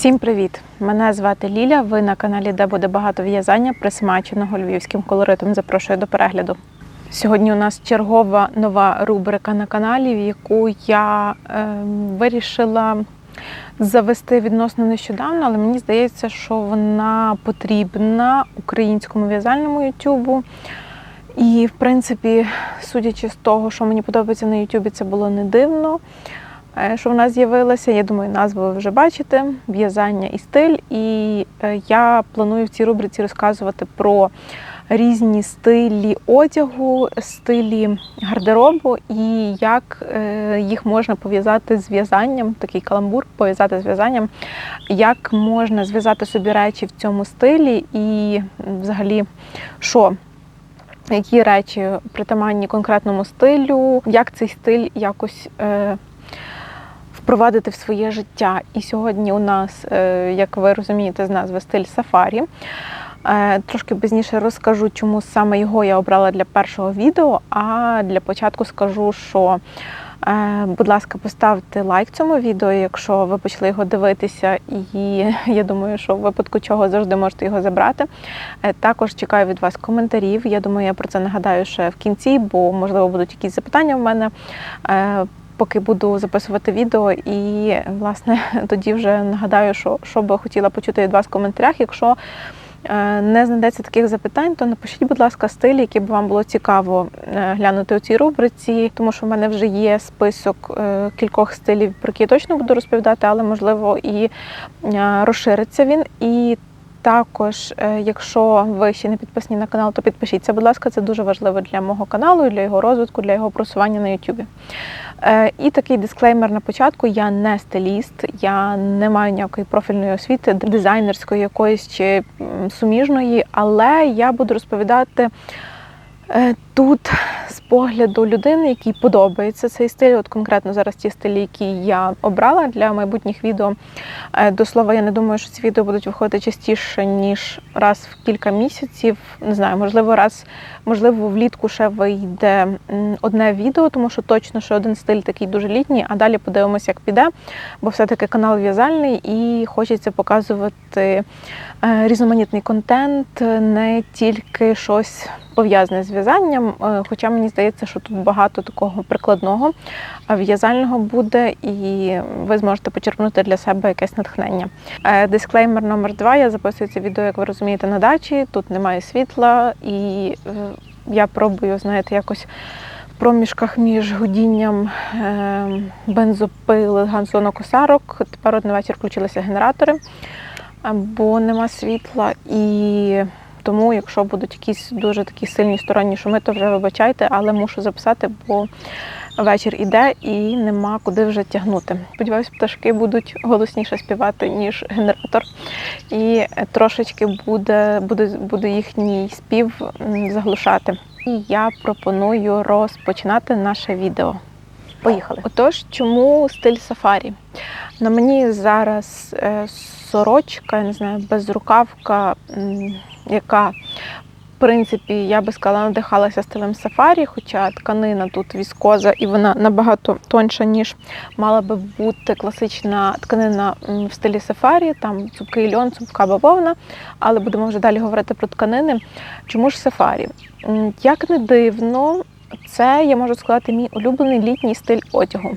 Всім привіт! Мене звати Ліля. Ви на каналі, де буде багато в'язання, присмаченого львівським колоритом. Запрошую до перегляду. Сьогодні у нас чергова нова рубрика на каналі, в яку я е, вирішила завести відносно нещодавно, але мені здається, що вона потрібна українському в'язальному ютубу. І, в принципі, судячи з того, що мені подобається на Ютубі, це було не дивно. Е, Що вона з'явилася, я думаю, назву ви вже бачите: в'язання і стиль. І е, я планую в цій рубриці розказувати про різні стилі одягу, стилі гардеробу і як е, їх можна пов'язати з в'язанням, такий каламбур пов'язати з в'язанням, як можна зв'язати собі речі в цьому стилі, і взагалі, що які речі притаманні конкретному стилю, як цей стиль якось е, впровадити в своє життя. І сьогодні у нас, е, як ви розумієте, з назви стиль сафарі. Е, Трошки пізніше розкажу, чому саме його я обрала для першого відео. А для початку скажу, що, е, будь ласка, поставте лайк цьому відео, якщо ви почали його дивитися, і я думаю, що в випадку чого завжди можете його забрати. Також чекаю від вас коментарів. Я думаю, я про це нагадаю ще в кінці, бо можливо будуть якісь запитання в мене. Поки буду записувати відео, і власне тоді вже нагадаю, що, що би хотіла почути від вас в коментарях. Якщо е, не знайдеться таких запитань, то напишіть, будь ласка, стилі, які б вам було цікаво е, глянути у цій рубриці, тому що в мене вже є список е, кількох стилів, про які я точно буду розповідати, але можливо і розшириться він. І також, е, якщо ви ще не підписані на канал, то підпишіться, будь ласка, це дуже важливо для мого каналу, для його розвитку, для його просування на YouTube. Е, І такий дисклеймер на початку: я не стиліст, я не маю ніякої профільної освіти, дизайнерської якоїсь чи суміжної, але я буду розповідати. Тут з погляду людини, якій подобається цей стиль, от конкретно зараз ті стилі, які я обрала для майбутніх відео. Е, До слова, я не думаю, що ці відео будуть виходити частіше, ніж раз в кілька місяців. Не знаю, можливо, раз, можливо, влітку ще вийде одне відео, тому що точно що один стиль такий дуже літній, а далі подивимося, як піде, бо все-таки канал в'язальний і хочеться показувати е, різноманітний контент, не тільки щось пов'язане з в'язанням. Е, Хоча мені здається, що тут багато такого прикладного в'язального буде, і ви зможете почерпнути для себе якесь натхнення. Е, Дисклеймер номер два. Я записую це відео, як ви розумієте, на дачі. Тут немає світла, і е, я пробую, знаєте, якось. в Проміжках між гудінням е, бензопил, газонокосарок. Тепер от на вечір включилися генератори, е, бо нема світла. І тому, якщо будуть якісь дуже такі сильні сторонні шуми, то вже вибачайте, але мушу записати, бо вечір іде і нема куди вже тягнути. Сподіваюсь, пташки будуть голосніше співати, ніж генератор, і трошечки буде, буде, буде їхній спів заглушати. І я пропоную розпочинати наше відео. Поїхали. Отож, чому стиль сафарі? На мені зараз е, сорочка, я не знаю, безрукавка, яка, в принципі, я би сказала, надихалася стилем сафарі, хоча тканина тут віскоза і вона набагато тонша, ніж мала би бути класична тканина в стилі сафарі, там цупкий льон, цупка бавовна, але будемо вже далі говорити про тканини. Чому ж сафарі? Як не дивно, це я можу сказати мій улюблений літній стиль одягу.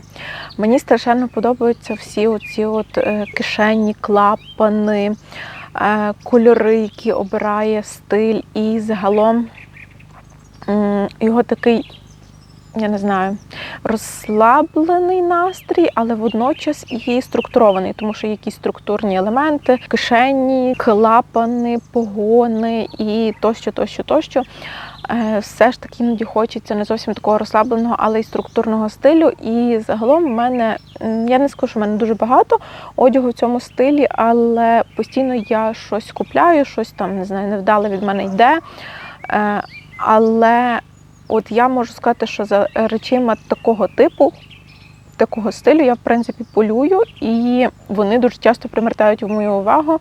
Мені страшенно подобаються всі оці от е, кишені, клапани, е, кольори, які обирає стиль, і загалом його такий, я не знаю, розслаблений настрій, але водночас і структурований, тому що є якісь структурні елементи, кишені, клапани, погони і тощо, тощо, тощо. Е, Все ж таки іноді хочеться не зовсім такого розслабленого, але й структурного стилю. І загалом в мене, я не скажу, що в мене дуже багато одягу в цьому стилі, але постійно я щось купляю, щось там не знаю, невдале від мене йде. Е, Але от я можу сказати, що за речима такого типу такого стилю я в принципі полюю, і вони дуже часто примертають мою увагу.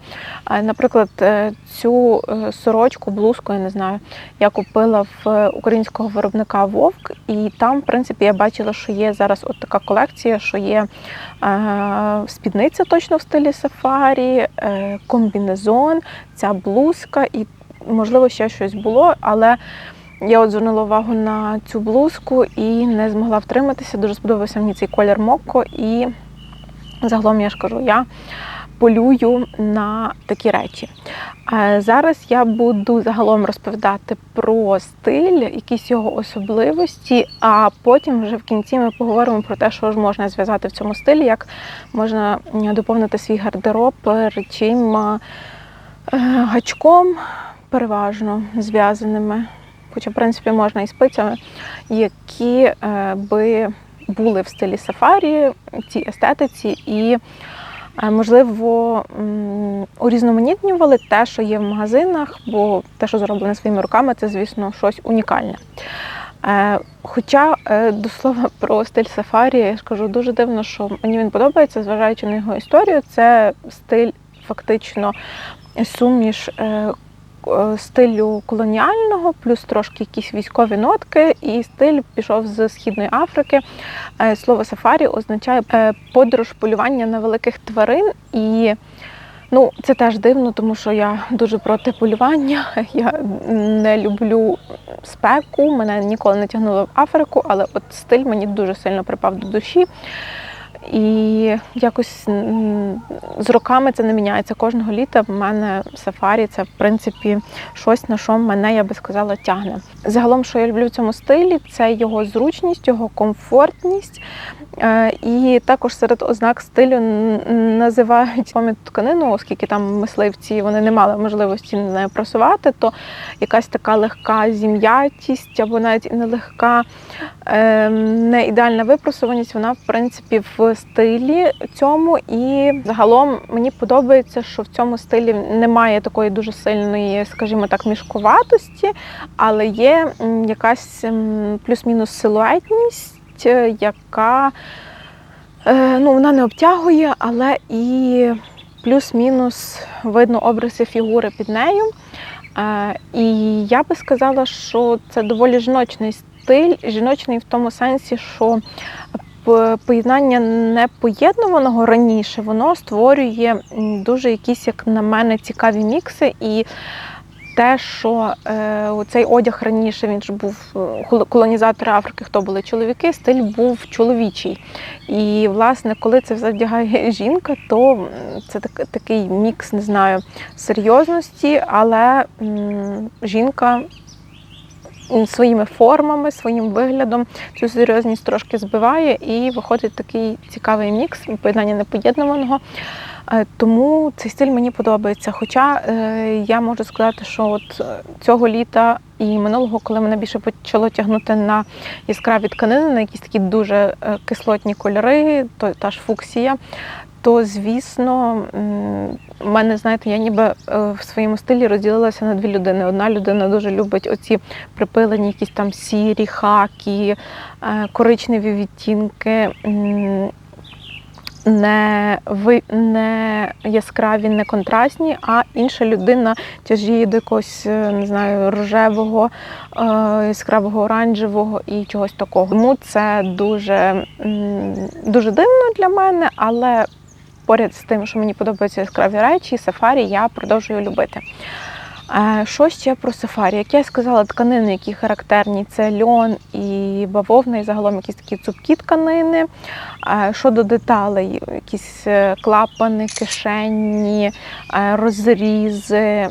Е, Наприклад, е, цю е, сорочку, блузку, я не знаю, я купила в українського виробника Вовк, і там, в принципі, я бачила, що є зараз от така колекція, що є е, спідниця точно в стилі сафарі, е, комбінезон, ця блузка, і можливо ще щось було, але. Я от звернула увагу на цю блузку і не змогла втриматися. Дуже сподобався мені цей колір Мокко. І загалом я ж кажу, я полюю на такі речі. Е, Зараз я буду загалом розповідати про стиль, якісь його особливості, а потім вже в кінці ми поговоримо про те, що ж можна зв'язати в цьому стилі, як можна доповнити свій гардероб речима е, гачком, переважно зв'язаними хоча, в принципі, можна і спицями, які е, би були в стилі сафарі, цій естетиці, і, е, можливо, урізноманітнювали те, що є в магазинах, бо те, що зроблено своїми руками, це, звісно, щось унікальне. Е, Хоча, до слова про стиль сафарі, я ж кажу, дуже дивно, що мені він подобається, зважаючи на його історію. Це стиль фактично суміш стилю колоніального, плюс трошки якісь військові нотки, і стиль пішов з Східної Африки. Е, Слово сафарі означає е, подорож полювання на великих тварин. І ну, це теж дивно, тому що я дуже проти полювання. Я не люблю спеку, мене ніколи не тягнуло в Африку, але от стиль мені дуже сильно припав до душі. І якось з роками це не міняється. Кожного літа в мене сафарі це в принципі щось, на що мене, я би сказала, тягне. Загалом, що я люблю в цьому стилі, це його зручність, його комфортність. Е, І також серед ознак стилю називають поміт тканину, оскільки там мисливці вони не мали можливості не знаю, просувати, то якась така легка зім'ятість або навіть і нелегка е, не ідеальна випросуваність, вона в принципі в стилі цьому. І загалом мені подобається, що в цьому стилі немає такої дуже сильної, скажімо так, мішкуватості, але є якась плюс-мінус силуетність, е, яка е, ну, вона не обтягує, але і плюс-мінус видно обриси фігури під нею. Е, І я би сказала, що це доволі жіночний стиль, жіночний в тому сенсі, що поєднання непоєднуваного раніше, воно створює дуже якісь, як на мене, цікаві мікси. І те, що е, цей одяг раніше він ж був е, колонізатори Африки, хто були чоловіки, стиль був чоловічий. І, власне, коли це все вдягає жінка, то це так, такий мікс, не знаю, серйозності, але м, жінка своїми формами, своїм виглядом цю серйозність трошки збиває, і виходить такий цікавий мікс поєднання непоєднуваного. Е, Тому цей стиль мені подобається. Хоча е, я можу сказати, що от е, цього літа і минулого, коли мене більше почало тягнути на яскраві тканини, на якісь такі дуже кислотні кольори, то та ж фуксія, то звісно, в мене, знаєте, я ніби в своєму стилі розділилася на дві людини. Одна людина дуже любить оці припилені якісь там сірі, хакі, коричневі відтінки. Не ви не яскраві, не контрастні, а інша людина тяжіє до якогось, е, не знаю, рожевого, е, яскравого оранжевого і чогось такого. Тому це дуже, дуже дивно для мене, але поряд з тим, що мені подобаються яскраві речі, сафарі я продовжую любити. Що ще про сафарі? Як я сказала, тканини, які характерні, це льон і бавовна, і загалом якісь такі цупкі тканини. Щодо деталей, якісь е, клапани, кишені, е, розрізи.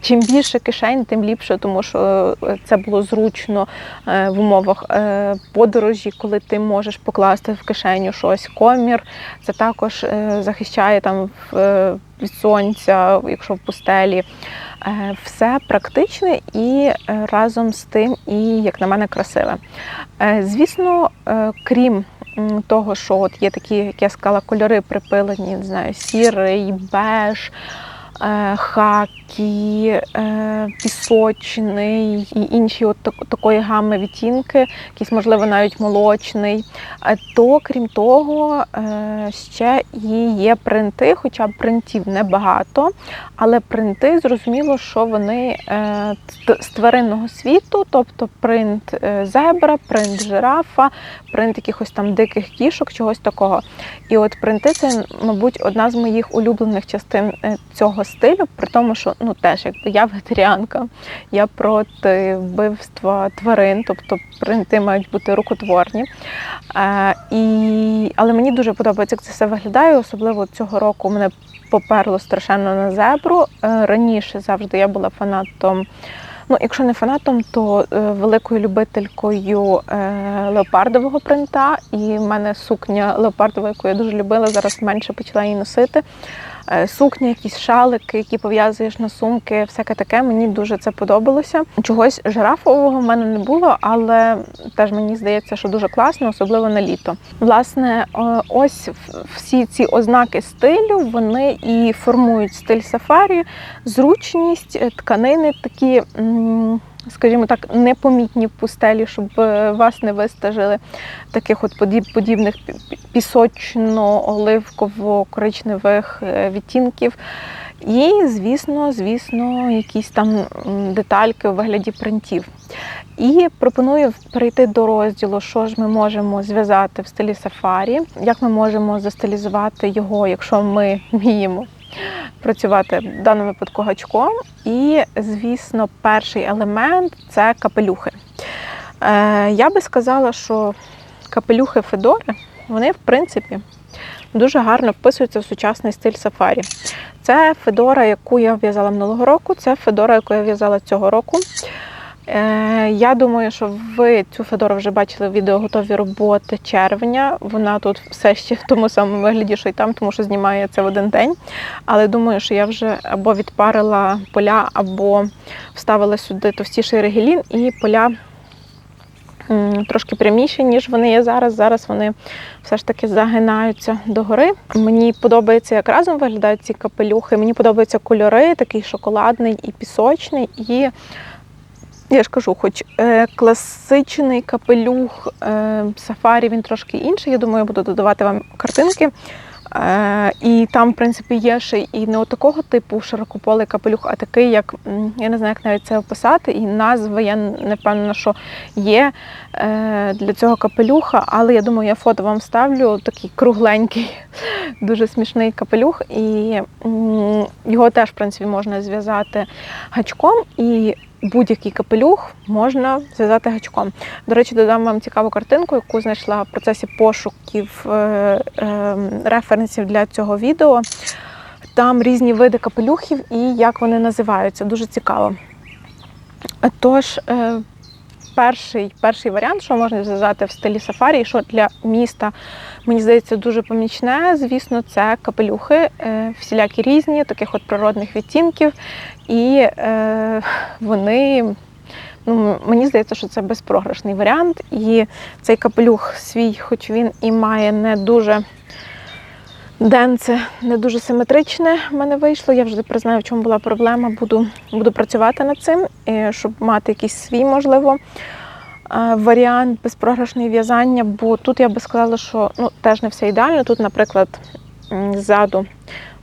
Чим більше кишень, тим ліпше, тому що е, це було зручно е, в умовах е, подорожі, коли ти можеш покласти в кишеню щось. Комір це також захищає там від сонця, якщо в пустелі. Все практичне і разом з тим, і, як на мене, красиве. Звісно, крім того, що от є такі, як я сказала, кольори припилені, не знаю, сірий, беж, хакі, е, пісочний і інші от такої гами відтінки, якийсь, можливо, навіть молочний. Е, То, крім того, е, ще і є принти, хоча принтів небагато, але принти зрозуміло, що вони е, з тваринного світу, тобто принт е, зебра, принт жирафа, принт якихось там диких кішок, чогось такого. І от принти це, мабуть, одна з моїх улюблених частин е, цього стилю, при тому, що ну теж якби я вегетаріанка, я проти вбивства тварин, тобто принти мають бути рукотворні. Е, і... Але мені дуже подобається, як це все виглядає. Особливо цього року мене поперло страшенно на зебру. Е, раніше завжди я була фанатом. Ну, якщо не фанатом, то е, великою любителькою е, леопардового принта. І в мене сукня леопардова, яку я дуже любила, зараз менше почала її носити. Е, Сукня, якісь шалики, які пов'язуєш на сумки, всяке таке. Мені дуже це подобалося. Чогось жирафового в мене не було, але теж мені здається, що дуже класно, особливо на літо. Власне, ось всі ці ознаки стилю вони і формують стиль сафарі, зручність, е, тканини такі. Скажімо так, непомітні в пустелі, щоб е, вас не вистажили таких от подіб- подібних пі- пі- пісочно-оливково-коричневих е, відтінків. І, звісно, звісно, якісь там детальки у вигляді принтів. І пропоную перейти до розділу, що ж ми можемо зв'язати в стилі сафарі, як ми можемо застилізувати його, якщо ми вміємо працювати в даному випадку гачком. І, звісно, перший елемент це капелюхи. Е, я би сказала, що капелюхи Федори, вони, в принципі, дуже гарно вписуються в сучасний стиль сафарі. Це Федора, яку я в'язала минулого року, це Федора, яку я в'язала цього року. Е, Я думаю, що ви цю Федору вже бачили в відео готові роботи червня. Вона тут все ще в тому самому вигляді, що й там, тому що знімаю це в один день. Але думаю, що я вже або відпарила поля, або вставила сюди товстіший регелін, і поля трошки пряміші, ніж вони є зараз. Зараз вони все ж таки загинаються догори. Мені подобається, як разом виглядають ці капелюхи. Мені подобаються кольори, такий шоколадний і пісочний. І я ж кажу, хоч е, класичний капелюх е, сафарі він трошки інший. Я думаю, я буду додавати вам картинки. Е, і там, в принципі, є ще і не такого типу широкополий капелюх, а такий, як я не знаю, як навіть це описати. І назви я не впевнена, що є е, для цього капелюха, але я думаю, я фото вам ставлю. Такий кругленький, дуже смішний капелюх. І його теж, в принципі, можна зв'язати гачком. І будь-який капелюх можна зв'язати гачком. До речі, додам вам цікаву картинку, яку знайшла в процесі пошуків е, е, референсів для цього відео. Там різні види капелюхів і як вони називаються. Дуже цікаво. Тож, е, перший, перший варіант, що можна зв'язати в стилі сафарі, і що для міста, мені здається, дуже помічне, звісно, це капелюхи, е, всілякі різні, таких от природних відтінків. І е, вони, ну, мені здається, що це безпрограшний варіант. І цей капелюх свій, хоч він і має не дуже денце, не дуже симетричне в мене вийшло. Я вже признаю, в чому була проблема. Буду, буду працювати над цим, щоб мати якийсь свій, можливо. е, Варіант безпрограшної в'язання, бо тут я би сказала, що ну, теж не все ідеально. Тут, наприклад, ззаду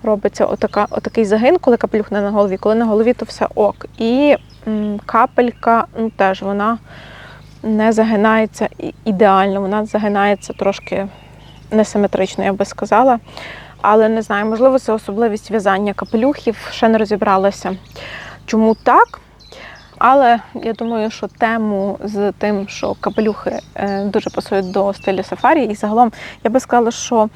робиться отака, отакий загин, коли капелюх не на голові, коли на голові, то все ок. І капелька ну, теж вона не загинається ідеально, вона загинається трошки несиметрично, я би сказала. Але не знаю, можливо, це особливість в'язання капелюхів, ще не розібралася. Чому так? Але я думаю, що тему з тим, що капелюхи е, дуже пасують до стилю сафарі, і загалом я би сказала, що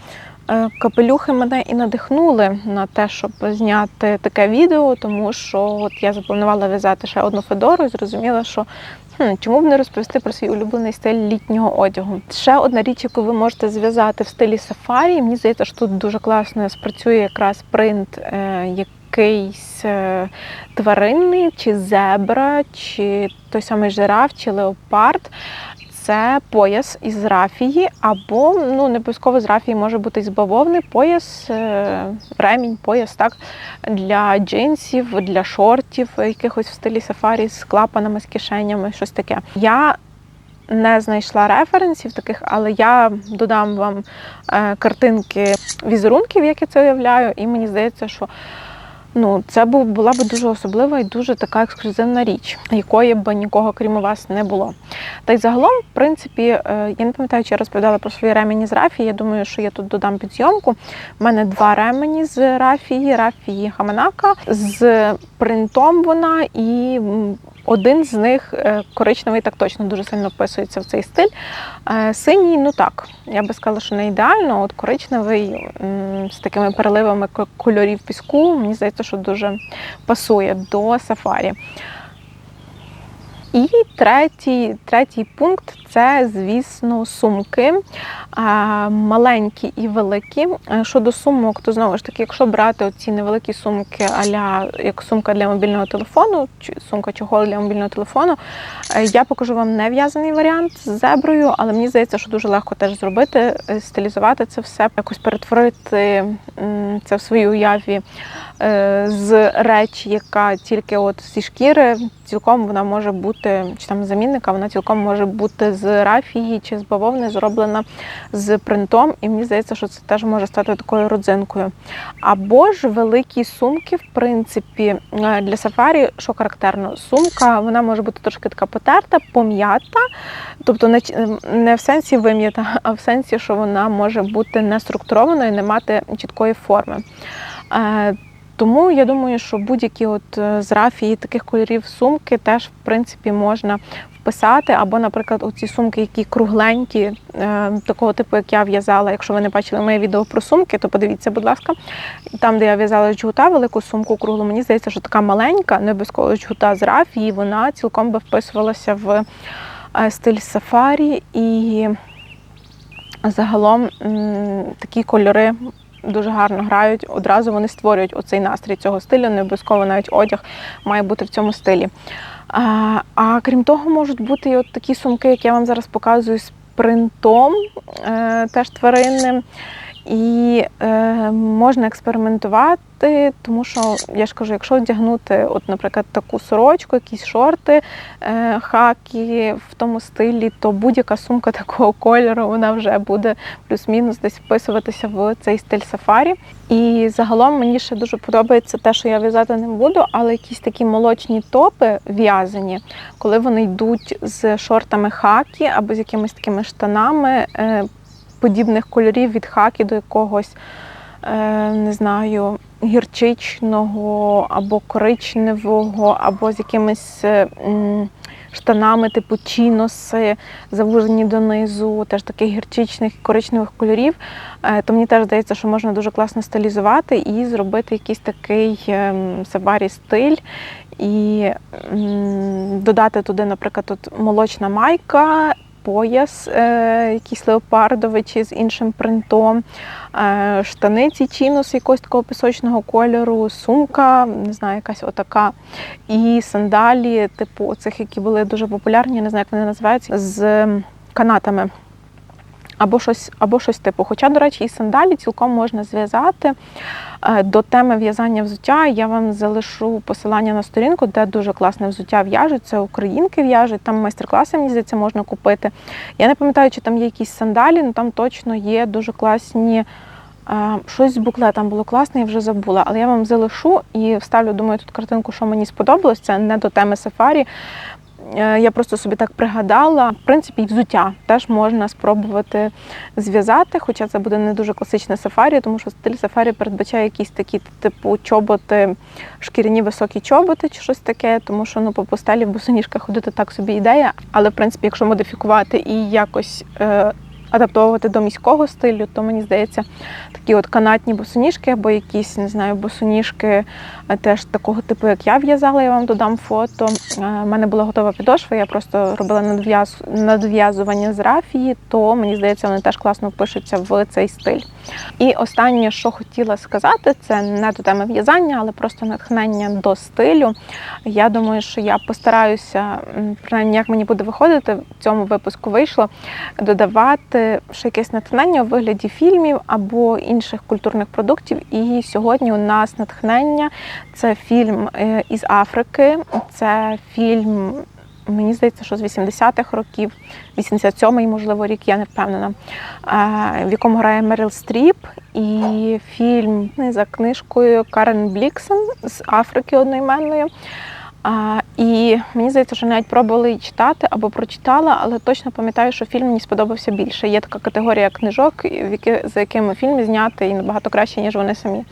е, капелюхи мене і надихнули на те, щоб зняти таке відео, тому що от я запланувала в'язати ще одну федору і зрозуміла, що хм, чому б не розповісти про свій улюблений стиль літнього одягу. Ще одна річ, яку ви можете зв'язати в стилі сафарі. Мені здається, що тут дуже класно спрацює якраз принт. Е, якийсь е, тваринний, чи зебра, чи той самий жираф, чи леопард. Це пояс із рафії, або ну не обов'язково з рафії може бути з бавовни, пояс, е, ремінь, пояс так для джинсів, для шортів, якихось в стилі сафарі з клапанами, з кишенями, щось таке. Я не знайшла референсів таких, але я додам вам е, картинки візерунків, як я це уявляю, і мені здається, що ну, це була б дуже особлива і дуже така ексклюзивна річ, якої б нікого крім вас не було. Та й загалом, в принципі, е, я не пам'ятаю, чи я розповідала про свої ремені з рафії. Я думаю, що я тут додам під зйомку. У мене два ремені з рафії, рафії Хаманака, з принтом вона і. Один з них е, коричневий так точно дуже сильно вписується в цей стиль. Е, Синій, ну так, я би сказала, що не ідеально. От коричневий з такими переливами кольорів піску, мені здається, що дуже пасує до сафарі. І третій, третій пункт це, звісно, сумки маленькі і великі. Е, Щодо сумок, то знову ж таки, якщо брати оці невеликі сумки, аля як сумка для мобільного телефону, сумка чохол для мобільного телефону, е, я покажу вам не в'язаний варіант з зеброю, але мені здається, що дуже легко теж зробити, е, стилізувати це все, якось перетворити це в своїй уяві з речі, яка тільки от зі шкіри, цілком вона може бути, чи там замінника, вона цілком може бути з рафії чи з бавовни зроблена з принтом, і мені здається, що це теж може стати такою родзинкою. Або ж великі сумки, в принципі, е, для сафарі, що характерно, сумка вона може бути трошки така потерта, пом'ята, тобто не, не в сенсі вим'ята, а в сенсі, що вона може бути не структурованою, не мати чіткої форми. Тому я думаю, що будь-які от е, з рафії таких кольорів сумки теж в принципі можна вписати. Або, наприклад, оці сумки, які кругленькі, е, такого типу, як я в'язала. Якщо ви не бачили моє відео про сумки, то подивіться, будь ласка. Там, де я в'язала джгута, велику сумку круглу, мені здається, що така маленька, не обов'язково джгута з рафії, вона цілком би вписувалася в е, стиль сафарі і загалом такі кольори дуже гарно грають. Одразу вони створюють оцей настрій цього стилю. Не обов'язково навіть одяг має бути в цьому стилі. А, а крім того, можуть бути і от такі сумки, як я вам зараз показую, з принтом, е, теж тваринним. І е, можна експериментувати, тому що я ж кажу, якщо одягнути, от, наприклад, таку сорочку, якісь шорти, е, хакі в тому стилі, то будь-яка сумка такого кольору вона вже буде плюс-мінус десь вписуватися в цей стиль сафарі. І загалом мені ще дуже подобається те, що я в'язати не буду, але якісь такі молочні топи в'язані, коли вони йдуть з шортами хакі або з якимись такими штанами. е, подібних кольорів від хакі до якогось, е, не знаю, гірчичного або коричневого, або з якимись е, штанами, типу чіноси, завужені донизу, теж таких гірчичних коричневих кольорів. Е, То мені теж здається, що можна дуже класно стилізувати і зробити якийсь такий ем, саварі стиль. І додати туди, наприклад, тут молочна майка, пояс, е, якийсь леопардовий чи з іншим принтом, е, штани ці чінус якогось такого пісочного кольору, сумка, не знаю, якась отака. І сандалі, типу оцих, які були дуже популярні, не знаю, як вони називаються, з канатами. Або щось, або щось типу. Хоча, до речі, і сандалі цілком можна зв'язати Е, до теми в'язання взуття. Я вам залишу посилання на сторінку, де дуже класне взуття в'яжуть. Це українки в'яжуть. Там майстер-класи, мені здається, можна купити. Я не пам'ятаю, чи там є якісь сандалі, але там точно є дуже класні. е, Щось з буклетом було класне, я вже забула, але я вам залишу і вставлю, думаю, тут картинку, що мені сподобалось. Це не до теми сафарі. Е, Я просто собі так пригадала. В принципі, і взуття теж можна спробувати зв'язати, хоча це буде не дуже класичне сафарі, тому що стиль сафарі передбачає якісь такі, типу, чоботи, шкіряні високі чоботи чи щось таке, тому що ну по постелі в босоніжках ходити так собі ідея. Але в принципі, якщо модифікувати і якось е, адаптовувати до міського стилю, то мені здається, такі от канатні босоніжки або якісь, не знаю, босоніжки е, теж такого типу, як я в'язала, я вам додам фото. У мене була готова підошва, я просто робила надв'яз... надв'язування з рафії, то мені здається, вони теж класно впишуться в цей стиль. І останнє, що хотіла сказати, це не до теми в'язання, але просто натхнення до стилю. Я думаю, що я постараюся, принаймні, як мені буде виходити, в цьому випуску вийшло додавати ще якесь натхнення у вигляді фільмів або інших культурних продуктів. І сьогодні у нас натхнення це фільм е, із Африки, це фільм. Мені здається, що з 80-х років, 87-й, можливо, рік, я не впевнена, в якому грає Мерил Стріп, і фільм за книжкою Карен Бліксен з Африки одноіменною. А, і мені здається, що навіть пробували читати або прочитала, але точно пам'ятаю, що фільм мені сподобався більше. Є така категорія книжок, за якими фільм і набагато краще, ніж вони самі.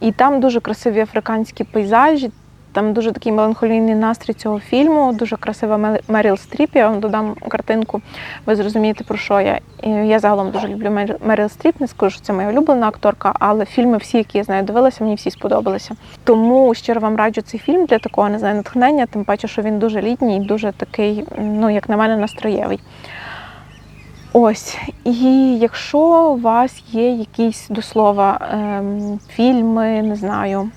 І там дуже красиві африканські пейзажі. Там дуже такий меланхолійний настрій цього фільму, дуже красива Меріл Стріп. Я вам додам картинку, ви зрозумієте про що я. І я загалом дуже люблю Мер- Меріл Стріп. Не скажу, що це моя улюблена акторка, але фільми всі, які я з нею дивилася, мені всі сподобалися. Тому щиро вам раджу цей фільм для такого не знаю, натхнення, тим паче, що він дуже літній, і дуже такий, ну як на мене, настроєвий. Ось, і якщо у вас є якісь до слова ем, фільми, не знаю,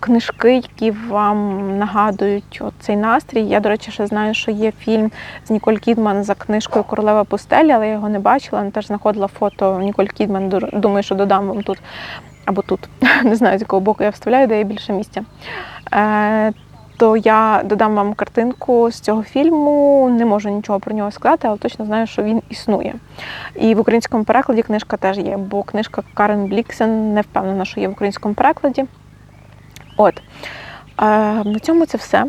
книжки, які вам нагадують цей настрій. Я, до речі, ще знаю, що є фільм з Ніколь Кідман за книжкою Королева пустелі, але я його не бачила. але теж знаходила фото Ніколь Кідман. Ду- Думаю, що додам вам тут або тут. Не знаю, з якого боку я вставляю, де є більше місця. Е, то я додам вам картинку з цього фільму. Не можу нічого про нього сказати, але точно знаю, що він існує. І в українському перекладі книжка теж є, бо книжка Карен Бліксен не впевнена, що є в українському перекладі. От. На цьому це все.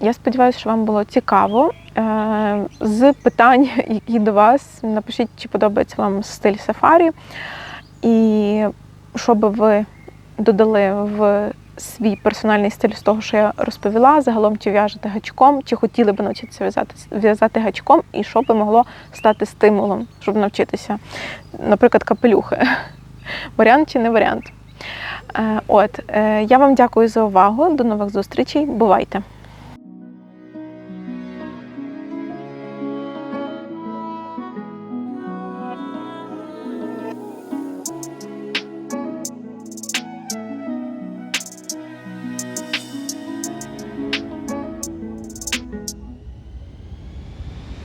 Я сподіваюся, що вам було цікаво. Е, з питань, які до вас, напишіть, чи подобається вам стиль сафарі, і що би ви додали в свій персональний стиль з того, що я розповіла. Загалом чи в'яжете гачком, чи хотіли б навчитися в'язати, в'язати гачком, і що би могло стати стимулом, щоб навчитися, наприклад, капелюхи. Варіант чи не варіант? Е, От, е, я вам дякую за увагу. До нових зустрічей. Бувайте!